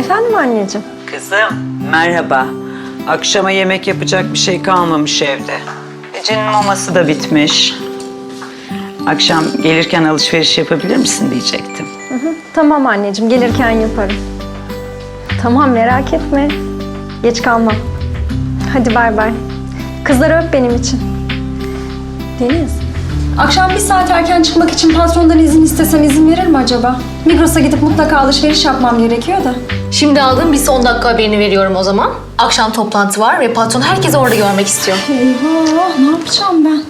Efendim anneciğim? Kızım merhaba. Akşama yemek yapacak bir şey kalmamış evde. Ece'nin maması da bitmiş. Akşam gelirken alışveriş yapabilir misin diyecektim. Tamam anneciğim gelirken yaparım. Tamam merak etme. Geç kalmam. Hadi bay bay. Kızları öp benim için. Deniz. Akşam bir saat erken çıkmak için patrondan izin istesem izin verir mi acaba? Migros'a gidip mutlaka alışveriş yapmam gerekiyor da. Şimdi aldığım bir son dakika haberini veriyorum o zaman. Akşam toplantı var ve patron herkesi orada görmek istiyor. Eyvah ne yapacağım ben?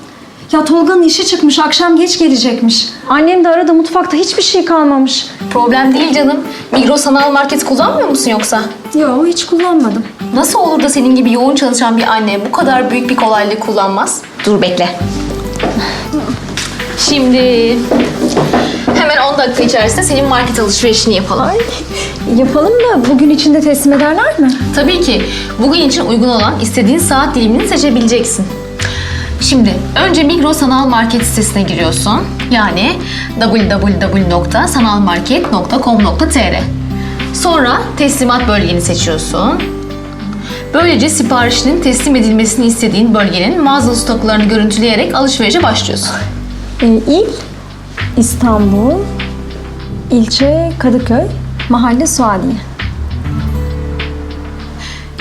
Ya Tolga'nın işi çıkmış akşam geç gelecekmiş. Annem de aradı mutfakta hiçbir şey kalmamış. Problem değil canım. Migros sanal market kullanmıyor musun yoksa? Yo hiç kullanmadım. Nasıl olur da senin gibi yoğun çalışan bir anne bu kadar büyük bir kolaylığı kullanmaz? Dur bekle. Şimdi hemen 10 dakika içerisinde senin market alışverişini yapalım. Ay yapalım da bugün içinde teslim ederler mi? Tabii ki bugün için uygun olan istediğin saat dilimini seçebileceksin. Şimdi önce Migros Sanal Market sitesine giriyorsun. Yani www.sanalmarket.com.tr Sonra teslimat bölgeni seçiyorsun. Böylece siparişinin teslim edilmesini istediğin bölgenin mağaza stoklarını görüntüleyerek alışverişe başlıyorsun. Ee, il İstanbul, ilçe Kadıköy, mahalle Suadiye.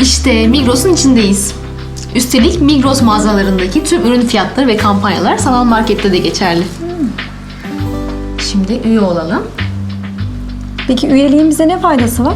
İşte Migros'un içindeyiz. Üstelik Migros mağazalarındaki tüm ürün fiyatları ve kampanyalar sanal markette de geçerli. Şimdi üye olalım. Peki üyeliğin bize ne faydası var?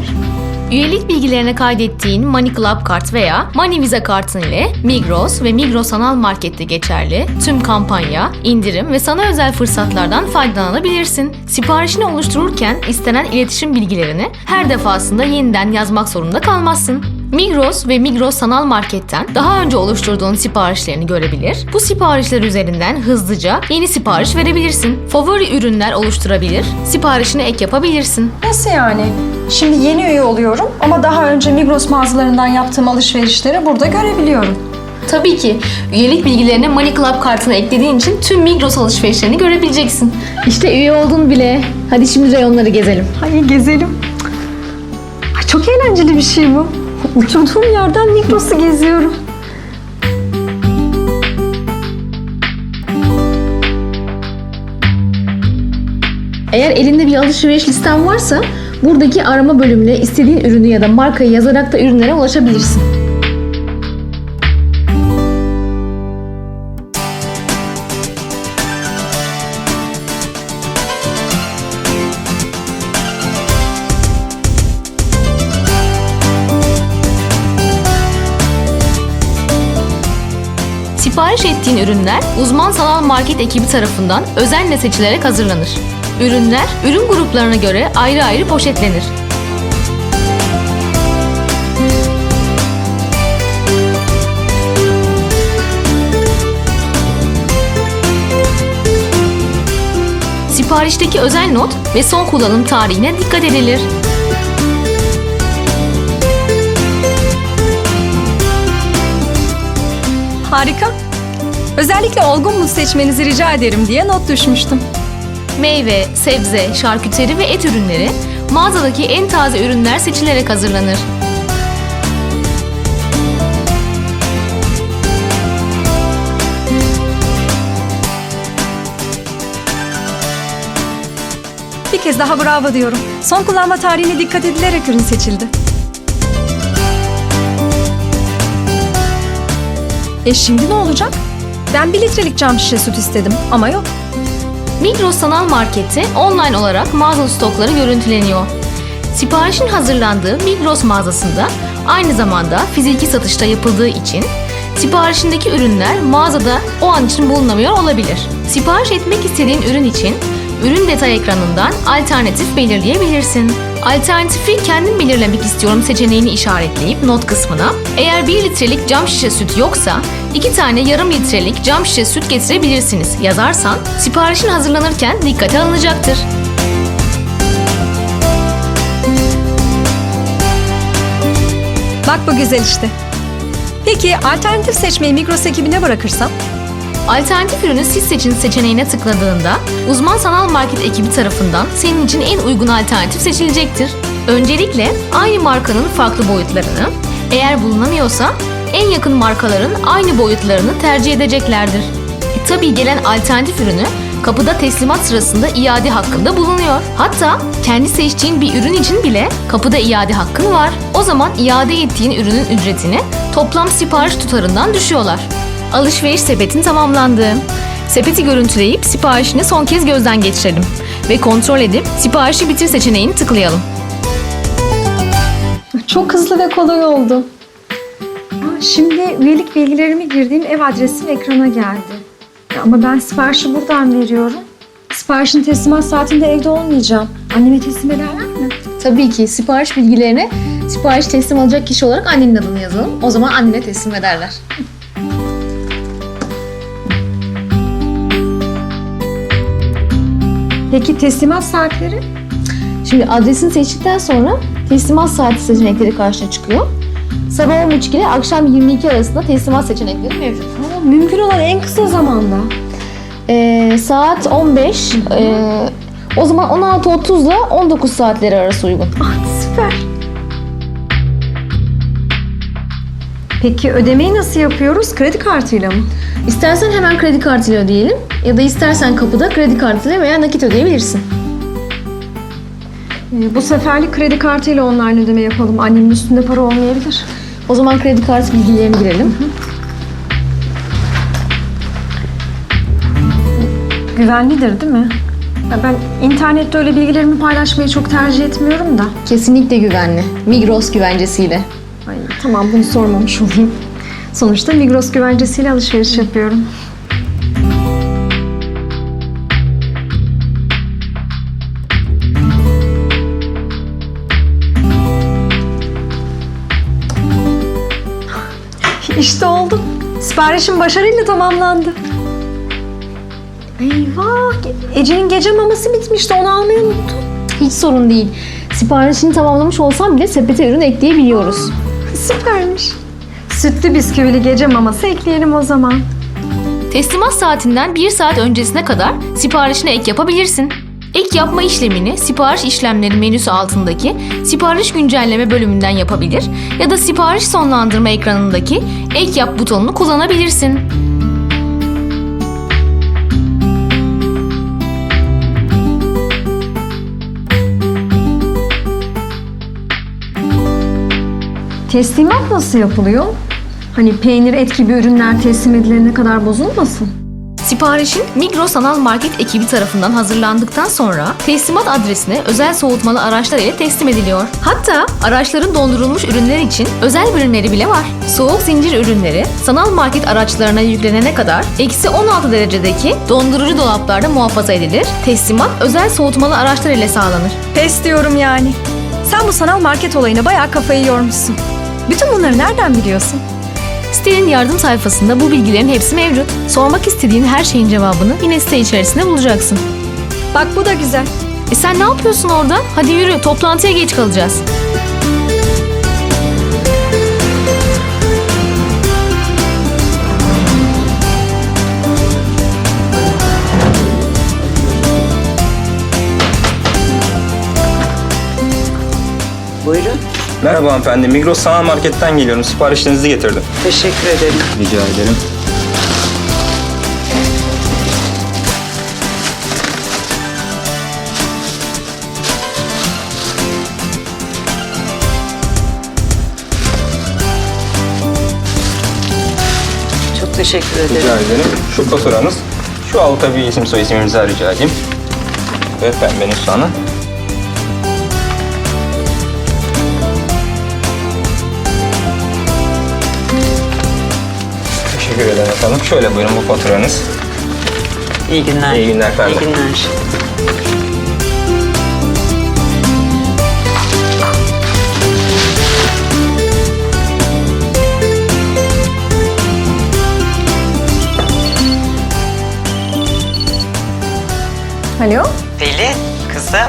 Üyelik bilgilerine kaydettiğin Money Club kart veya Money Visa kartın ile Migros ve Migros Sanal Market'te geçerli tüm kampanya, indirim ve sana özel fırsatlardan faydalanabilirsin. Siparişini oluştururken istenen iletişim bilgilerini her defasında yeniden yazmak zorunda kalmazsın. Migros ve Migros Sanal Market'ten daha önce oluşturduğun siparişlerini görebilir. Bu siparişler üzerinden hızlıca yeni sipariş verebilirsin. Favori ürünler oluşturabilir, siparişine ek yapabilirsin. Nasıl yani? Şimdi yeni üye oluyorum ama daha önce Migros mağazalarından yaptığım alışverişleri burada görebiliyorum. Tabii ki. Üyelik bilgilerini Money Club kartına eklediğin için tüm Migros alışverişlerini görebileceksin. İşte üye oldun bile. Hadi şimdi reyonları gezelim. Hayır gezelim. Ay, çok eğlenceli bir şey bu. Oturduğum yerden Migros'u geziyorum. Eğer elinde bir alışveriş listen varsa buradaki arama bölümüne istediğin ürünü ya da markayı yazarak da ürünlere ulaşabilirsin. Sipariş ettiğin ürünler uzman sanal market ekibi tarafından özenle seçilerek hazırlanır. Ürünler ürün gruplarına göre ayrı ayrı poşetlenir. Siparişteki özel not ve son kullanım tarihine dikkat edilir. Harika. Özellikle olgun muz seçmenizi rica ederim diye not düşmüştüm. Meyve, sebze, şarküteri ve et ürünleri mağazadaki en taze ürünler seçilerek hazırlanır. Bir kez daha bravo diyorum. Son kullanma tarihine dikkat edilerek ürün seçildi. E şimdi ne olacak? Ben bir litrelik cam şişe süt istedim ama yok. Migros Sanal Market'te online olarak mağaza stokları görüntüleniyor. Siparişin hazırlandığı Migros mağazasında aynı zamanda fiziki satışta yapıldığı için siparişindeki ürünler mağazada o an için bulunamıyor olabilir. Sipariş etmek istediğin ürün için ürün detay ekranından alternatif belirleyebilirsin. Alternatifi kendim belirlemek istiyorum seçeneğini işaretleyip not kısmına eğer 1 litrelik cam şişe süt yoksa 2 tane yarım litrelik cam şişe süt getirebilirsiniz yazarsan siparişin hazırlanırken dikkate alınacaktır. Bak bu güzel işte. Peki alternatif seçmeyi Migros ekibine bırakırsam? Alternatif ürünü siz seçin seçeneğine tıkladığında uzman sanal market ekibi tarafından senin için en uygun alternatif seçilecektir. Öncelikle aynı markanın farklı boyutlarını, eğer bulunamıyorsa en yakın markaların aynı boyutlarını tercih edeceklerdir. E, tabii gelen alternatif ürünü kapıda teslimat sırasında iade hakkında bulunuyor. Hatta kendi seçtiğin bir ürün için bile kapıda iade hakkın var. O zaman iade ettiğin ürünün ücretini toplam sipariş tutarından düşüyorlar. Alışveriş sepetin tamamlandı. Sepeti görüntüleyip siparişini son kez gözden geçirelim ve kontrol edip siparişi bitir seçeneğini tıklayalım. Çok hızlı ve kolay oldu. Şimdi üyelik bilgilerimi girdiğim ev adresim ekrana geldi. Ama ben siparişi buradan veriyorum. Siparişin teslimat saatinde evde olmayacağım. Anneme teslim ederler mi? Tabii ki sipariş bilgilerine sipariş teslim alacak kişi olarak annenin adını yazalım. O zaman annene teslim ederler. Peki teslimat saatleri? Şimdi adresini seçtikten sonra teslimat saati seçenekleri karşına çıkıyor. Sabah 13 ile akşam 22 arasında teslimat seçenekleri mevcut. Aa, mümkün olan en kısa zamanda. Ee, saat 15, ee, o zaman 16.30 ile 19 saatleri arası uygun. Ah süper. Peki ödemeyi nasıl yapıyoruz? Kredi kartıyla mı? İstersen hemen kredi kartıyla ödeyelim ya da istersen kapıda kredi kartıyla veya nakit ödeyebilirsin. Ee, bu seferlik kredi kartıyla online ödeme yapalım. Annemin üstünde para olmayabilir. O zaman kredi kartı bilgilerini girelim. Güvenlidir değil mi? Ya ben internette öyle bilgilerimi paylaşmayı çok tercih etmiyorum da. Kesinlikle güvenli. Migros güvencesiyle. Ay, tamam bunu sormamış olayım. Sonuçta Migros güvencesiyle alışveriş yapıyorum. İşte oldu. Siparişim başarıyla tamamlandı. Eyvah! Ece'nin gece maması bitmişti. Onu almayı unuttum. Hiç sorun değil. Siparişini tamamlamış olsam bile sepete ürün ekleyebiliyoruz. Süpermiş. Sütlü bisküvili gece maması ekleyelim o zaman. Teslimat saatinden 1 saat öncesine kadar siparişine ek yapabilirsin. Ek yapma işlemini sipariş işlemleri menüsü altındaki sipariş güncelleme bölümünden yapabilir ya da sipariş sonlandırma ekranındaki ek yap butonunu kullanabilirsin. Teslimat nasıl yapılıyor? Hani peynir, et gibi ürünler teslim edilene kadar bozulmasın. Siparişin Migros Sanal Market ekibi tarafından hazırlandıktan sonra teslimat adresine özel soğutmalı araçlar ile teslim ediliyor. Hatta araçların dondurulmuş ürünler için özel bölümleri bile var. Soğuk zincir ürünleri sanal market araçlarına yüklenene kadar eksi 16 derecedeki dondurucu dolaplarda muhafaza edilir. Teslimat özel soğutmalı araçlar ile sağlanır. Pes diyorum yani. Sen bu sanal market olayına bayağı kafayı yormuşsun. Bütün bunları nereden biliyorsun? Sitenin yardım sayfasında bu bilgilerin hepsi mevcut. Sormak istediğin her şeyin cevabını yine site içerisinde bulacaksın. Bak bu da güzel. E sen ne yapıyorsun orada? Hadi yürü, toplantıya geç kalacağız. Buyurun. Merhaba hanımefendi. Migros Sanal Market'ten geliyorum. Siparişlerinizi getirdim. Teşekkür ederim. Rica ederim. Çok teşekkür ederim. Rica ederim. Şu faturanız. Şu alta bir isim soy isminizi rica edeyim. Ve pembenin soğanı. Teşekkür ederim efendim. Şöyle buyurun bu faturanız. İyi günler. İyi günler efendim. İyi günler. Alo? Pelin, kızım.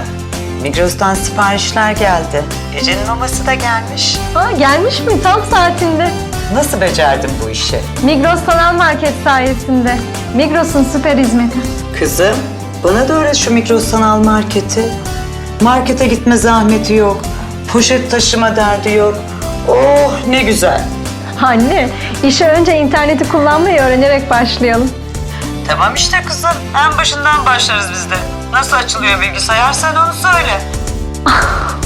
Migros'tan siparişler geldi. Ece'nin maması da gelmiş. Aa, gelmiş mi? Tam saatinde. Nasıl becerdin bu işi? Migros Sanal Market sayesinde. Migros'un süper hizmeti. Kızım, bana da öğret şu Migros sanal marketi. Markete gitme zahmeti yok. Poşet taşıma derdi yok. Oh ne güzel. Anne, işe önce interneti kullanmayı öğrenerek başlayalım. Tamam işte kızım. En başından başlarız biz de. Nasıl açılıyor bilgisayar sen onu söyle.